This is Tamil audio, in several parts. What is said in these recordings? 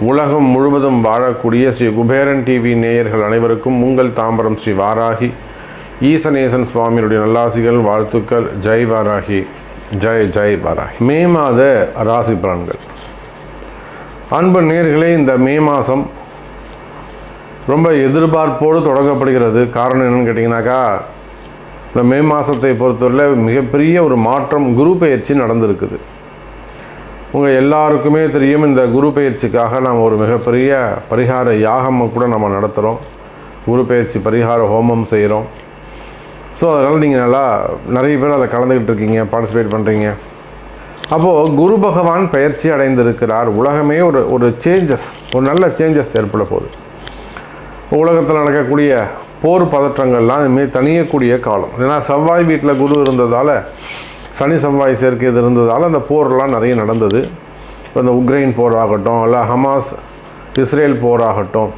உலகம் முழுவதும் வாழக்கூடிய ஸ்ரீ குபேரன் டிவி நேயர்கள் அனைவருக்கும் உங்கள் தாம்பரம் ஸ்ரீ வாராகி. ஈசநேசன் சுவாமியுடைய நல்லாசிகள் வாழ்த்துக்கள். ஜெய் வாராகி. ஜெய் ஜெய் வாராகி. மே மாத ராசி பலன்கள். அன்பு நேர்களே இந்த மே மாதம் ரொம்ப எதிர்பார்ப்போடு தொடங்கப்படுகிறது. காரணம் என்னன்னு கேட்டிங்கனாக்கா இந்த மே மாதத்தை பொறுத்தவரை மிகப்பெரிய ஒரு மாற்றம் குரு பயிற்சி நடந்திருக்குது. உங்கள் எல்லாருக்குமே தெரியும் இந்த குரு பயிற்சிக்காக நாம் ஒரு மிகப்பெரிய பரிகார யாகம் கூட நம்ம நடத்துகிறோம் குரு பயிற்சி பரிகார ஹோமம் செய்கிறோம் ஸோ அதனால் நீங்கள் நல்லா நிறைய பேர் அதில் கலந்துக்கிட்டு இருக்கீங்க பார்ட்டிசிபேட் பண்ணுறீங்க அப்போது குரு பகவான் பயிற்சி அடைந்திருக்கிறார். உலகமே ஒரு ஒரு சேஞ்சஸ் ஒரு நல்ல சேஞ்சஸ் ஏற்பட போகுது. உலகத்தில் நடக்கக்கூடிய போர் பதற்றங்கள்லாம் இனிமேல் தனியக்கூடிய காலம். ஏன்னா செவ்வாய் வீட்டில் குரு இருந்ததால் சனி செவ்வாய் சேர்க்கை இது இருந்ததால் அந்த போர்லாம் நிறைய நடந்தது. இப்போ இந்த உக்ரைன் போர் ஆகட்டும் இல்லை ஹமாஸ் இஸ்ரேல் போர் ஆகட்டும்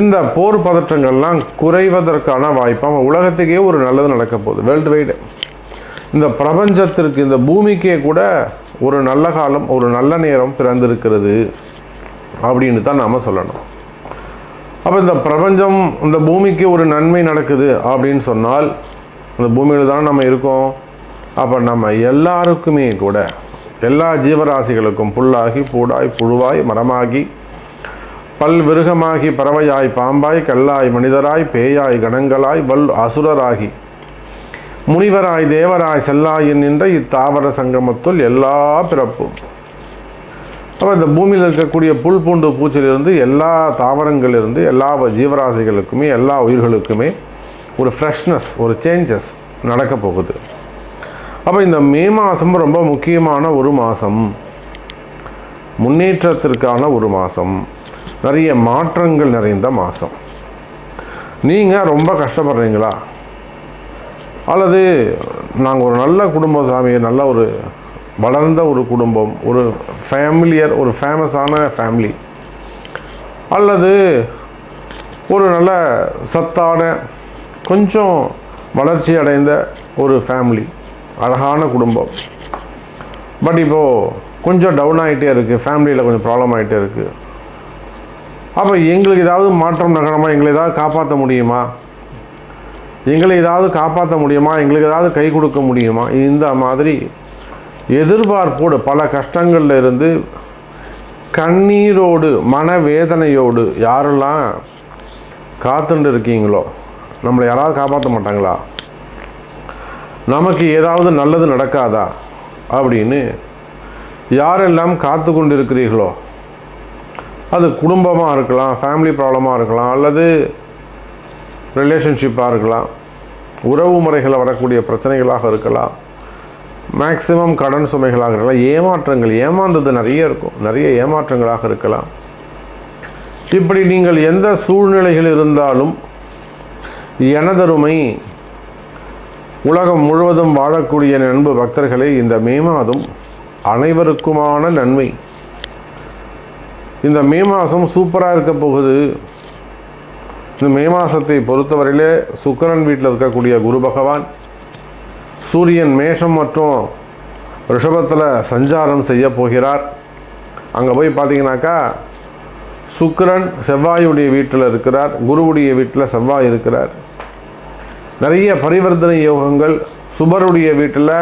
இந்த போர் பதற்றங்கள்லாம் குறைவதற்கான வாய்ப்பாக உலகத்துக்கே ஒரு நல்லது நடக்க போகுது. வேர்ல்டு வைடு இந்த பிரபஞ்சத்திற்கு இந்த பூமிக்கே கூட ஒரு நல்ல காலம் ஒரு நல்ல நேரம் பிறந்திருக்கிறது அப்படின்னு தான் நாம் சொல்லணும். அப்போ இந்த பிரபஞ்சம் இந்த பூமிக்கு ஒரு நன்மை நடக்குது அப்படின்னு சொன்னால் இந்த பூமியில் தானே நம்ம இருக்கோம். அப்போ நம்ம எல்லாருக்குமே கூட எல்லா ஜீவராசிகளுக்கும் புல்லாகி பூடாய் புழுவாய் மரமாகி பல் விருகமாகி பறவையாய் பாம்பாய் கல்லாய் மனிதராய் பேயாய் கணங்களாய் வல் அசுரராகி முனிவராய் தேவராய் செல்லாயின் நின்ற இத்தாவர சங்கமத்துள் எல்லா பிறப்பும். அப்போ இந்த பூமியில் இருக்கக்கூடிய புல் பூண்டு பூச்சிலிருந்து எல்லா தாவரங்களிலிருந்து எல்லா ஜீவராசிகளுக்குமே எல்லா உயிர்களுக்குமே ஒரு ஃப்ரெஷ்னஸ் ஒரு சேஞ்சஸ் நடக்க போகுது. அப்போ இந்த மே மாதம் ரொம்ப முக்கியமான ஒரு மாதம் முன்னேற்றத்திற்கான ஒரு மாதம் நிறைய மாற்றங்கள் நிறைந்த மாதம் நீங்கள் ரொம்ப கஷ்டப்படுறீங்களா? அல்லது நாங்கள் ஒரு நல்ல குடும்ப சாமியை நல்ல ஒரு வளர்ந்த ஒரு குடும்பம் ஒரு ஃபேமிலியர் ஒரு ஃபேமஸான ஃபேமிலி. அல்லது ஒரு நல்ல சத்தான கொஞ்சம் வளர்ச்சி அடைந்த ஒரு ஃபேமிலி அழகான குடும்பம். பட் இப்போது கொஞ்சம் டவுன் ஆகிட்டே இருக்குது ஃபேமிலியில் கொஞ்சம் ப்ராப்ளம் ஆகிட்டே இருக்குது அப்போ எங்களுக்கு ஏதாவது மாற்றம் நகரமாக எங்களை ஏதாவது காப்பாற்ற முடியுமா? எங்களை ஏதாவது காப்பாற்ற முடியுமா? எங்களுக்கு ஏதாவது கை கொடுக்க முடியுமா? இந்த மாதிரி எதிர்பார்ப்போடு பல கஷ்டங்களில் இருந்து கண்ணீரோடு மனவேதனையோடு யாரெல்லாம் காத்துண்டு இருக்கீங்களோ நம்மளை யாராவது காப்பாற்ற மாட்டாங்களா? நமக்கு ஏதாவது நல்லது நடக்காதா? அப்படின்னு யாரெல்லாம் காத்து கொண்டு இருக்கிறீர்களோ அது குடும்பமாக இருக்கலாம் ஃபேமிலி ப்ராப்ளமாக இருக்கலாம் அல்லது ரிலேஷன்ஷிப்பாக இருக்கலாம் உறவு முறைகளில் வரக்கூடிய பிரச்சனைகளாக இருக்கலாம் மேக்சிமம் கடன் சுமைகளாக இருக்கலாம். ஏமாற்றங்கள் ஏமாந்தது நிறைய இருக்கும். நிறைய ஏமாற்றங்களாக இருக்கலாம். இப்படி நீங்கள் எந்த சூழ்நிலைகள் இருந்தாலும் எனதருமை உலகம் முழுவதும் வாழக்கூடிய நண்பு பக்தர்களே இந்த மே மாதம் அனைவருக்குமான நன்மை. இந்த மே மாதம் சூப்பராக இருக்க போகுது. இந்த மே மாதத்தை பொறுத்தவரையிலே சுக்கரன் வீட்டில் இருக்கக்கூடிய குரு பகவான் சூரியன் மேஷம் மற்றும் ரிஷபத்தில் சஞ்சாரம் செய்ய போகிறார். அங்கே போய் பார்த்தீங்கன்னாக்கா சுக்கிரன் செவ்வாயுடைய வீட்டில் இருக்கிறார். குருவுடைய வீட்டில் செவ்வாய் இருக்கிறார். நிறைய பரிவர்த்தனை யோகங்கள் சுபருடைய வீட்டில்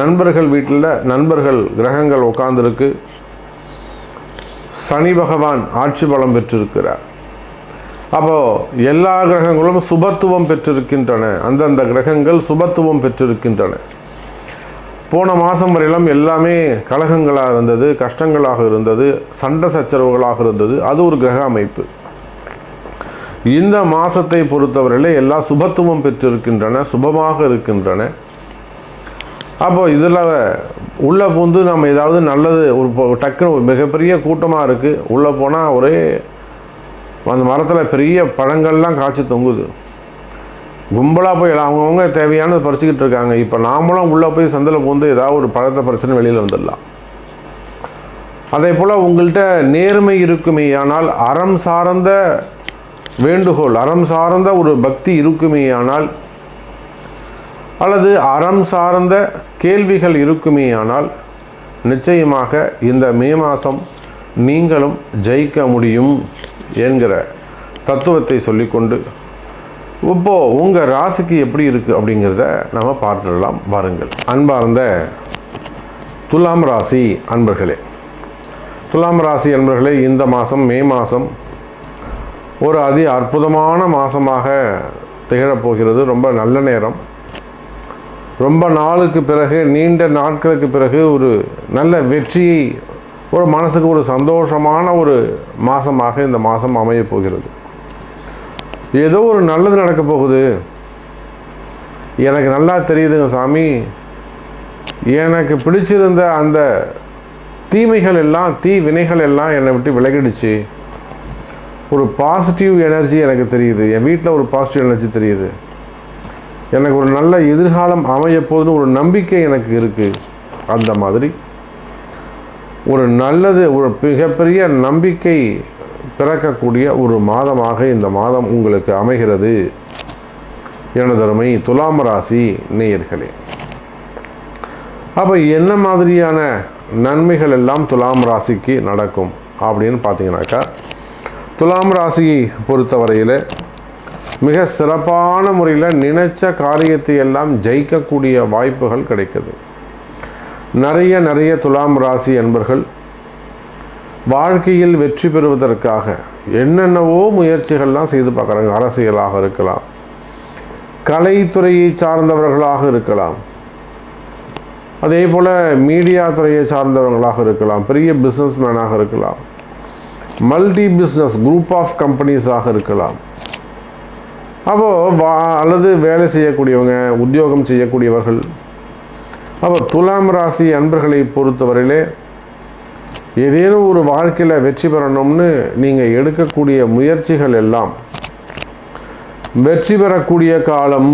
நண்பர்கள் வீட்டில் நண்பர்கள் கிரகங்கள் உட்கார்ந்துருக்கு. சனி பகவான் ஆட்சி பலம் பெற்றிருக்கிறார். அப்போது எல்லா கிரகங்களும் சுபத்துவம் பெற்றிருக்கின்றன. அந்தந்த கிரகங்கள் சுபத்துவம் பெற்றிருக்கின்றன. போன மாதம் வரையிலும் எல்லாமே கலகங்களாக இருந்தது கஷ்டங்களாக இருந்தது சண்டை சச்சரவுகளாக இருந்தது. அது ஒரு கிரக அமைப்பு. இந்த மாதத்தை பொறுத்தவரையில் எல்லா சுபத்துவம் பெற்றிருக்கின்றன சுபமாக இருக்கின்றன. அப்போ இதில் உள்ளே பூந்து நம்ம ஏதாவது நல்லது ஒரு டக்குன்னு ஒரு மிகப்பெரிய கூட்டமாக இருக்குது உள்ளே போனால் ஒரே அந்த மரத்தில் பெரிய பழங்கள்லாம் காய்ச்சி தொங்குது. கும்பலாக போய் அவங்கவுங்க தேவையானது பறிச்சுக்கிட்டு இருக்காங்க. இப்போ நாமளும் உள்ளே போய் சந்தில் பூந்து ஏதாவது ஒரு பழத்தை பிரச்சனை வெளியில் வந்துடலாம். அதே போல் உங்கள்கிட்ட நேர்மை இருக்குமே ஆனால் அறம் சார்ந்த வேண்டுகோள் அறம் சார்ந்த ஒரு பக்தி இருக்குமே ஆனால் அல்லது அறம் சார்ந்த கேள்விகள் இருக்குமேயானால் நிச்சயமாக இந்த மே மாதம் நீங்களும் ஜெயிக்க முடியும். என்கிற தத்துவத்தை சொல்லிக்கொண்டு இப்போது உங்கள் ராசிக்கு எப்படி இருக்குது அப்படிங்கிறத நம்ம பார்த்துடலாம். வாருங்கள். அன்பார்ந்த துலாம் ராசி அன்பர்களே துலாம் ராசி அன்பர்களே இந்த மாதம் மே மாதம் ஒரு அதி அற்புதமான மாதமாக திகழப்போகிறது. ரொம்ப நல்ல நேரம். ரொம்ப நாளுக்கு பிறகு நீண்ட நாட்களுக்கு பிறகு ஒரு நல்ல வெற்றியை ஒரு மனசுக்கு ஒரு சந்தோஷமான ஒரு மாதமாக இந்த மாதம் அமையப் போகிறது. ஏதோ ஒரு நல்லது நடக்க போகுது. எனக்கு நல்லா தெரியுதுங்க சாமி. எனக்கு பிடிச்சிருந்த அந்த தீமைகள் எல்லாம் தீ வினைகள் எல்லாம் என்னை விட்டு விலகிடுச்சு. ஒரு பாசிட்டிவ் எனர்ஜி எனக்கு தெரியுது. என் வீட்டில் ஒரு பாசிட்டிவ் எனர்ஜி தெரியுது. எனக்கு ஒரு நல்ல எதிர்காலம் அமைய போதுன்னு ஒரு நம்பிக்கை எனக்கு இருக்குது அந்த மாதிரி ஒரு நல்லது ஒரு மிகப்பெரிய நம்பிக்கை பிறக்கக்கூடிய ஒரு மாதமாக இந்த மாதம் உங்களுக்கு அமைகிறது. எனதருமை துலாம் ராசி நேயர்களே. அப்போ என்ன மாதிரியான நன்மைகள் எல்லாம் துலாம் ராசிக்கு நடக்கும் அப்படின்னு பார்த்தீங்கன்னாக்கா துலாம் ராசியை பொறுத்தவரையில் மிக சிறப்பான முறையில் நினைச்ச காரியத்தை எல்லாம் ஜெயிக்கக்கூடிய வாய்ப்புகள் கிடைக்குது. நிறைய நிறைய துலாம் ராசி என்பர்கள் வாழ்க்கையில் வெற்றி பெறுவதற்காக என்னென்னவோ முயற்சிகள்லாம் செய்து பார்க்குறாங்க. அரசியலாக இருக்கலாம் கலைத்துறையை சார்ந்தவர்களாக இருக்கலாம் அதே போல் மீடியா துறையை சார்ந்தவர்களாக இருக்கலாம் பெரிய பிஸ்னஸ்மேனாக இருக்கலாம் மல்டி பிஸ்னஸ் குரூப் ஆஃப் கம்பெனிஸாக இருக்கலாம். அப்போது வா அல்லது வேலை செய்யக்கூடியவங்க உத்தியோகம் செய்யக்கூடியவர்கள் அப்போ துலாம் ராசி அன்பர்களை பொறுத்தவரையிலே ஏதேனும் ஒரு வாழ்க்கையில் வெற்றி பெறணும்னு நீங்கள் எடுக்கக்கூடிய முயற்சிகள் எல்லாம் வெற்றி பெறக்கூடிய காலம்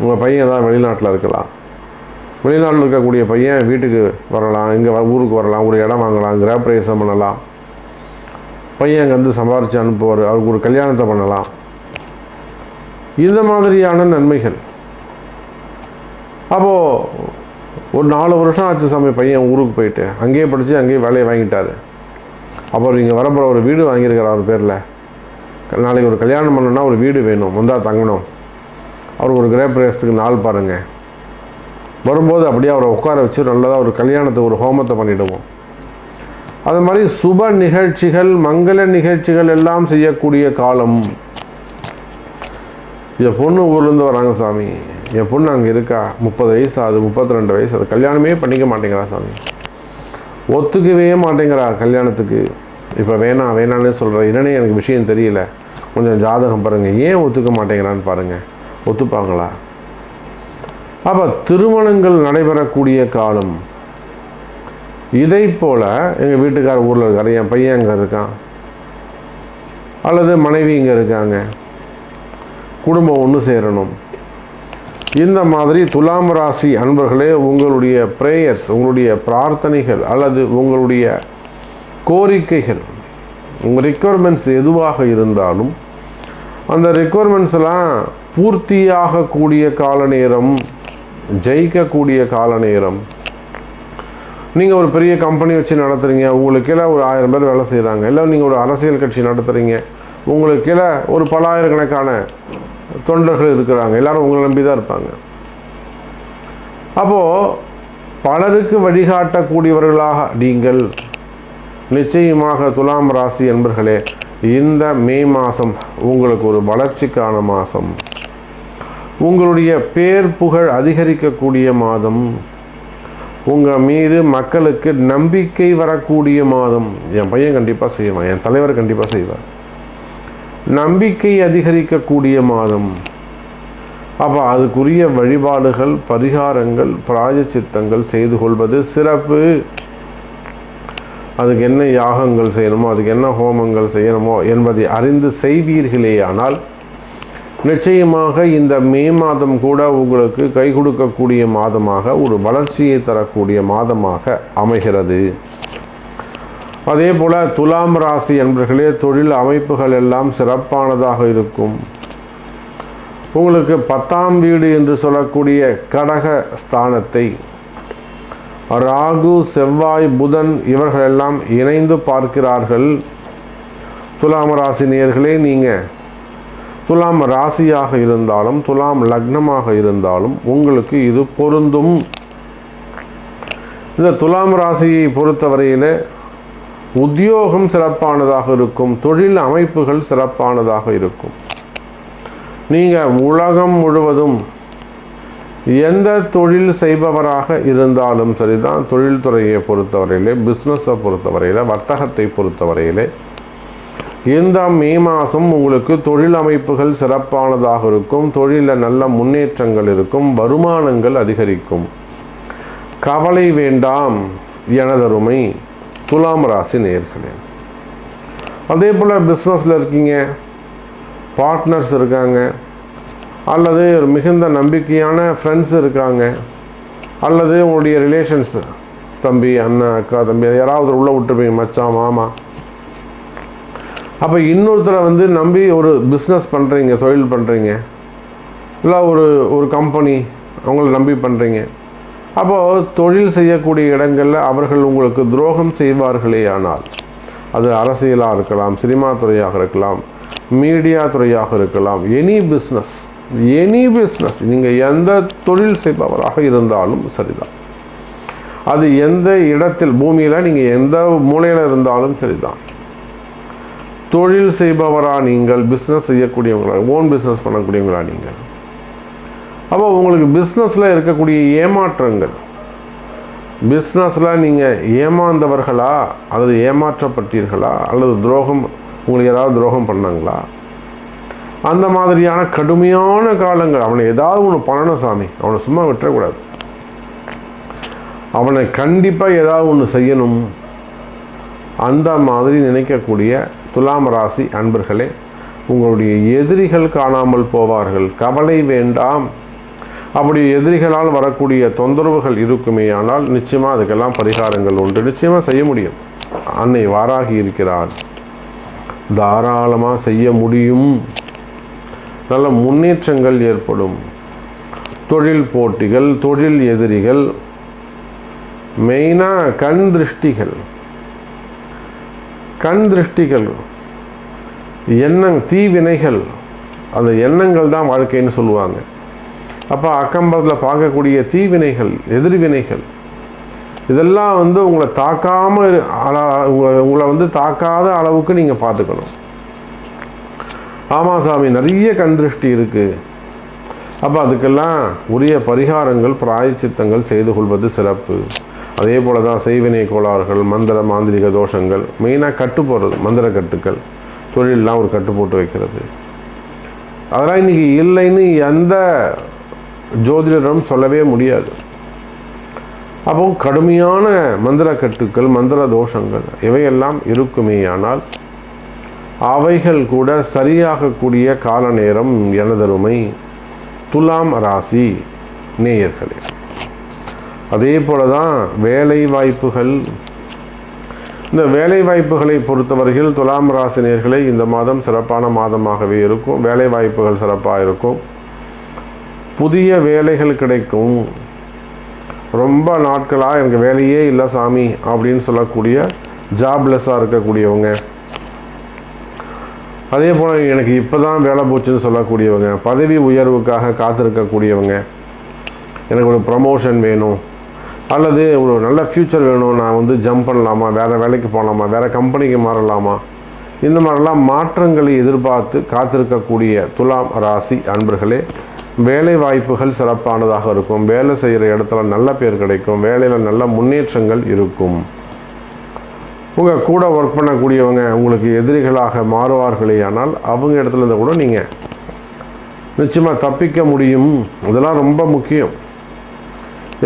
உங்கள் பையன் தான் வெளிநாட்டில் இருக்கலாம். வெளிநாட்டில் இருக்கக்கூடிய பையன் வீட்டுக்கு வரலாம் இங்கே ஊருக்கு வரலாம் ஒரு இடம் வாங்கலாம் கிரகப்பிரவேசம் பண்ணலாம். பையன் அங்கே வந்து சம்பாரித்து அனுப்புவார் அவருக்கு ஒரு கல்யாணத்தை பண்ணலாம். இந்த மாதிரியான நன்மைகள். அப்போது ஒரு நாலு வருஷம் ஆச்சு சாமி பையன் ஊருக்கு போயிட்டு. அங்கேயே படித்து அங்கேயே வேலையை வாங்கிட்டார். அப்புறம் இங்கே வரப்போகிற ஒரு வீடு வாங்கியிருக்கிறார் அவர் பேரில். நாளைக்கு ஒரு கல்யாணம் பண்ணணும்னா ஒரு வீடு வேணும். வந்தா தங்கணும். அவர் ஒரு கிரகப்பிரவேசத்துக்கு நாள் பாருங்கள் வரும்போது அப்படியே அவரை உட்கார வச்சு நல்லதாக ஒரு கல்யாணத்தை ஒரு ஹோமத்தை பண்ணிவிடுவோம் அது மாதிரி சுப நிகழ்ச்சிகள் மங்கள நிகழ்ச்சிகள் எல்லாம் செய்யக்கூடிய காலம். இந்த பொண்ணு ஊர்லேருந்து வராங்க சாமி. என் பொண்ணு அங்கே இருக்கா? முப்பது வயசு அது முப்பத்தி ரெண்டு வயசு அது கல்யாணமே பண்ணிக்க மாட்டேங்கிறா சாமி. ஒத்துக்கவே மாட்டேங்கிறா கல்யாணத்துக்கு. இப்போ வேணாம் வேணான்னு சொல்கிற என்னன்னே எனக்கு விஷயம் தெரியல. கொஞ்சம் ஜாதகம் பாருங்கள் ஏன் ஒத்துக்க மாட்டேங்கிறான்னு பாருங்கள் ஒத்துப்பாங்களா? அப்போ திருமணங்கள் நடைபெறக்கூடிய காலம். இதை போல் எங்கள் வீட்டுக்கார் ஊரில் இருக்கார் என் பையன் அங்கே இருக்கான். அல்லது மனைவி இங்கே இருக்காங்க. குடும்பம் ஒன்று சேரணும். இந்த மாதிரி துலாம் ராசி அன்பர்களே உங்களுடைய ப்ரேயர்ஸ் உங்களுடைய பிரார்த்தனைகள் அல்லது உங்களுடைய கோரிக்கைகள் உங்கள் ரெக்குவயர்மெண்ட்ஸ் எதுவாக இருந்தாலும் அந்த ரெக்குவயர்மெண்ட்ஸ்லாம் பூர்த்தியாகக்கூடிய கால நேரம் ஜெயிக்கக்கூடிய கால நேரம். நீங்கள் ஒரு பெரிய கம்பெனி வச்சு நடத்துகிறீங்க உங்களுக்கு கீழே ஒரு ஆயிரம் பேர் வேலை செய்கிறாங்க இல்லை நீங்கள் ஒரு அரசியல் கட்சி நடத்துகிறீங்க உங்களுக்கு கீழே ஒரு பலாயிரக்கணக்கான தொண்டர்கள் இருக்கிறாங்க. எல்லாரும் உங்களை நம்பி தான் இருப்பாங்க. அப்போது பலருக்கு வழிகாட்டக்கூடியவர்களாக நீங்கள் நிச்சயமாக துலாம் ராசி என்பர்களே இந்த மே மாதம் உங்களுக்கு ஒரு வளர்ச்சிக்கான மாதம் உங்களுடைய பேர் புகழ் அதிகரிக்கக்கூடிய மாதம். உங்கள் மீது மக்களுக்கு நம்பிக்கை வரக்கூடிய மாதம். என் பையன் கண்டிப்பாக செய்வான். என் தலைவர் கண்டிப்பாக செய்வார். நம்பிக்கை அதிகரிக்கக்கூடிய மாதம். அப்போ அதுக்குரிய வழிபாடுகள் பரிகாரங்கள் பிராயச்சித்தங்கள் செய்து கொள்வது சிறப்பு. அதுக்கு என்ன யாகங்கள் செய்யணுமோ அதுக்கு என்ன ஹோமங்கள் செய்யணுமோ என்பதை அறிந்து செய்வீர்களேயானால் நிச்சயமாக இந்த மே மாதம் கூட உங்களுக்கு கை கொடுக்கக்கூடிய மாதமாக ஒரு வளர்ச்சியை தரக்கூடிய மாதமாக அமைகிறது. அதே போல் துலாம் ராசி என்பர்களே தொழில் அமைப்புகள் எல்லாம் சிறப்பானதாக இருக்கும். உங்களுக்கு பத்தாம் வீடு என்று சொல்லக்கூடிய கடக ஸ்தானத்தை ராகு செவ்வாய் புதன் இவர்களெல்லாம் இணைந்து பார்க்கிறார்கள். துலாம் ராசி நேர்களே நீங்கள் துலாம் ராசியாக இருந்தாலும் துலாம் லக்னமாக இருந்தாலும் உங்களுக்கு இது பொருந்தும். இந்த துலாம் ராசியை பொறுத்தவரையில் உத்தியோகம் சிறப்பானதாக இருக்கும் தொழில் அமைப்புகள் சிறப்பானதாக இருக்கும். நீங்கள் உலகம் முழுவதும் எந்த தொழில் செய்பவராக இருந்தாலும் சரிதான் தொழில்துறையை பொறுத்தவரையிலே பிஸ்னஸை பொறுத்தவரையில் வர்த்தகத்தை பொறுத்தவரையிலே இந்த மே மாதம் உங்களுக்கு தொழில் அமைப்புகள் சிறப்பானதாக இருக்கும் தொழிலில் நல்ல முன்னேற்றங்கள் இருக்கும் வருமானங்கள் அதிகரிக்கும். கவலை வேண்டாம் எனதருமை. துலாம் ராசி நேர்களே. அதே போல் பிஸ்னஸில் இருக்கீங்க பார்ட்னர்ஸ் இருக்காங்க அல்லது ஒரு மிகுந்த நம்பிக்கையான ஃப்ரெண்ட்ஸ் இருக்காங்க அல்லது உங்களுடைய ரிலேஷன்ஸ் தம்பி அண்ணன் அக்கா தம்பி யாராவது உள்ளே விட்டுருப்பீங்க மச்சான் மாமா. அப்போ இன்னொருத்தரை வந்து நம்பி ஒரு பிஸ்னஸ் பண்ணுறீங்க தொழில் பண்ணுறீங்க இல்லை ஒரு ஒரு கம்பெனி அவங்கள நம்பி பண்ணுறீங்க அப்போது தொழில் செய்யக்கூடிய இடங்களில் அவர்கள் உங்களுக்கு துரோகம் செய்வார்களே ஆனால் அது அரசியலாக இருக்கலாம் சினிமா துறையாக இருக்கலாம் மீடியா துறையாக இருக்கலாம் எனி பிஸ்னஸ் எனி பிஸ்னஸ் நீங்கள் எந்த தொழில் செய்பவராக இருந்தாலும் சரிதான். அது எந்த இடத்தில் பூமியில் நீங்கள் எந்த மூலையில் இருந்தாலும் சரிதான். தொழில் செய்பவரா நீங்கள் பிஸ்னஸ் செய்யக்கூடியவங்களா ஓன் பிஸ்னஸ் பண்ணக்கூடியவங்களா நீங்கள்? அப்போ உங்களுக்கு பிஸ்னஸில் இருக்கக்கூடிய ஏமாற்றங்கள். பிஸ்னஸில் நீங்கள் ஏமாந்தவர்களா? அல்லது ஏமாற்றப்பட்டீர்களா? அல்லது துரோகம் உங்களுக்கு யாராவது துரோகம் பண்ணாங்களா? அந்த மாதிரியான கடுமையான காலங்கள் அவனை ஏதாவது ஒன்று பண்ணணும் சாமி. அவனை சும்மா விட்டுறக்கூடாது. அவனை கண்டிப்பாக ஏதாவது ஒன்று செய்யணும். அந்த மாதிரி நினைக்கக்கூடிய துலாம் ராசி அன்பர்களே உங்களுடைய எதிரிகள் காணாமல் போவார்கள். கவலை வேண்டாம். அப்படி எதிரிகளால் வரக்கூடிய தொந்தரவுகள் இருக்குமே ஆனால் நிச்சயமாக அதுக்கெல்லாம் பரிகாரங்கள் உண்டு. நிச்சயமாக செய்ய முடியும். அன்னை வாராகி இருக்கிறார் தாராளமாக செய்ய முடியும். நல்ல முன்னேற்றங்கள் ஏற்படும். தொழில் போட்டிகள் தொழில் எதிரிகள் மெயினாக கண் திருஷ்டிகள். கண் திருஷ்டிகள் எண்ணங் தீவினைகள் அந்த எண்ணங்கள் தான் வாழ்க்கைன்னு சொல்லுவாங்க. அப்போ அக்கம்பத்தில் பார்க்கக்கூடிய தீவினைகள் எதிர்வினைகள் இதெல்லாம் வந்து உங்களை தாக்காமல் உங்களை வந்து தாக்காத அளவுக்கு நீங்கள் பார்த்துக்கணும். ஆமாம் சாமி நிறைய கண் திருஷ்டி இருக்குது அப்போ அதுக்கெல்லாம் உரிய பரிகாரங்கள் பிராயச்சித்தங்கள் செய்து கொள்வது சிறப்பு. அதே போல் தான் செய்வினை கோளாறுகள் மந்திர மாந்திரிக தோஷங்கள் மெயினாக கட்டு போடுறது மந்திர கட்டுக்கள் தொழிலெலாம் ஒரு கட்டு போட்டு வைக்கிறது. அதெல்லாம் இன்றைக்கி இல்லைன்னு எந்த ஜோதிடரிடம் சொல்லவே முடியாது. அப்போ கடுமையான மந்திர கட்டுக்கள் மந்திர தோஷங்கள் இவையெல்லாம் இருக்குமேயானால் அவைகள் கூட சரியாகக்கூடிய கால நேரம் எனதருமை துலாம் ராசி நேயர்களே. அதே போல தான் வேலை வாய்ப்புகள் இந்த வேலை வாய்ப்புகளை பொறுத்தவரையில் துலாம் ராசினியர்களே இந்த மாதம் சிறப்பான மாதமாகவே இருக்கும். வேலை வாய்ப்புகள் சிறப்பாக இருக்கும். புதிய வேலைகள் கிடைக்கும். ரொம்ப நாட்களாக எனக்கு வேலையே இல்லை சாமி அப்படின்னு சொல்லக்கூடிய ஜாப்லெஸ்ஸாக இருக்கக்கூடியவங்க. அதே போல் எனக்கு இப்போ தான் வேலை போச்சுன்னு சொல்லக்கூடியவங்க பதவி உயர்வுக்காக காத்திருக்கக்கூடியவங்க. எனக்கு ஒரு ப்ரமோஷன் வேணும். அல்லது ஒரு நல்ல ஃப்யூச்சர் வேணும். நான் வந்து ஜம்ப் பண்ணலாமா? வேறு வேலைக்கு போகலாமா வேறு கம்பெனிக்கு மாறலாமா? இந்த மாதிரிலாம் மாற்றங்களை எதிர்பார்த்து காத்திருக்கக்கூடிய துலாம் ராசி அன்பர்களே வேலை வாய்ப்புகள் சிறப்பானதாக இருக்கும். வேலை செய்கிற இடத்துல நல்ல பேர் கிடைக்கும். வேலையில் நல்ல முன்னேற்றங்கள் இருக்கும். உங்கள் கூட ஒர்க் பண்ணக்கூடியவங்க உங்களுக்கு எதிரிகளாக மாறுவார்களே ஆனால் அவங்க இடத்துல இருந்து கூட நீங்கள் நிச்சயமாக தப்பிக்க முடியும். இதெல்லாம் ரொம்ப முக்கியம்.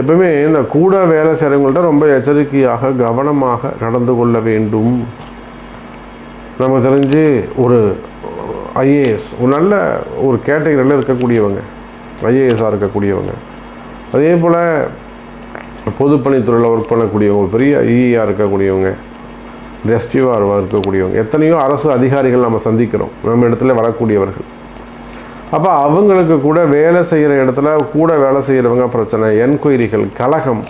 எப்பவுமே இந்த கூட வேலை செய்கிறவங்கள்ட்ட ரொம்ப எச்சரிக்கையாக கவனமாக நடந்து கொள்ள வேண்டும். நமக்கு தெரிஞ்சு ஒரு ஐஏஎஸ் ஒரு நல்ல ஒரு கேட்டகரியில் இருக்கக்கூடியவங்க. ஐஏஎஸ்ஸாக இருக்கக்கூடியவங்க. அதே போல் பொதுப்பணித்துறையில் ஒர்க் பண்ணக்கூடியவங்க பெரிய ஐஇஆர் இருக்கக்கூடியவங்க ரெஸ்டிவாக இருக்கக்கூடியவங்க எத்தனையோ அரசு அதிகாரிகள் நம்ம சந்திக்கிறோம். நம்ம இடத்துல வரக்கூடியவர்கள். அப்போ அவங்களுக்கு கூட வேலை செய்கிற இடத்துல கூட வேலை செய்கிறவங்க பிரச்சனை என்கொயரிகள் கழகம்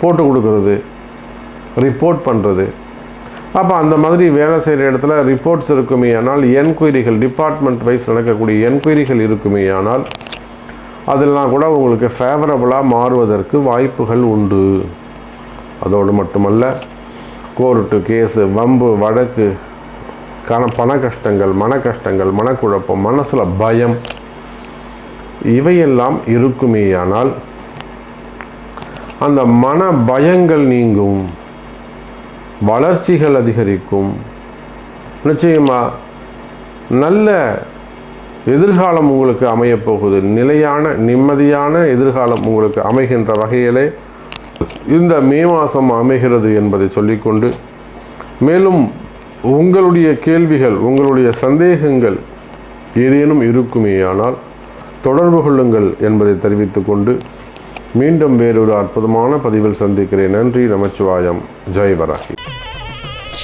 போட்டு கொடுக்கறது ரிப்போர்ட் பண்ணுறது அப்போ அந்த மாதிரி வேலை செய்கிற இடத்துல ரிப்போர்ட்ஸ் இருக்குமே ஆனால் என்கொயரிகள் டிபார்ட்மெண்ட் வைஸ் நடக்கக்கூடிய என்கொயரிகள் இருக்குமே ஆனால் அதெல்லாம் கூட உங்களுக்கு ஃபேவரபுளாக மாறுவதற்கு வாய்ப்புகள் உண்டு. அதோடு மட்டுமல்ல கோர்ட்டு கேஸு வம்பு வழக்கு கண பண கஷ்டங்கள் மன கஷ்டங்கள் மனக்குழப்பம் மனசில் பயம் இவையெல்லாம் இருக்குமேயானால் அந்த மன பயங்கள் நீங்கும். வளர்ச்சிகள் அதிகரிக்கும். நிச்சயமா நல்ல எதிர்காலம் உங்களுக்கு அமையப்போகுது நிலையான நிம்மதியான எதிர்காலம் உங்களுக்கு அமைகின்ற வகையிலே இந்த மே மாதம் அமைகிறது என்பதை சொல்லிக்கொண்டு மேலும் உங்களுடைய கேள்விகள் உங்களுடைய சந்தேகங்கள் ஏதேனும் இருக்குமேயானால் தொடர்பு கொள்ளுங்கள் என்பதை தெரிவித்துக்கொண்டு மீண்டும் வேறொரு அற்புதமான பதிவில் சந்திக்கிறேன். நன்றி நமச்சிவாயம். ஜெய் வராகி.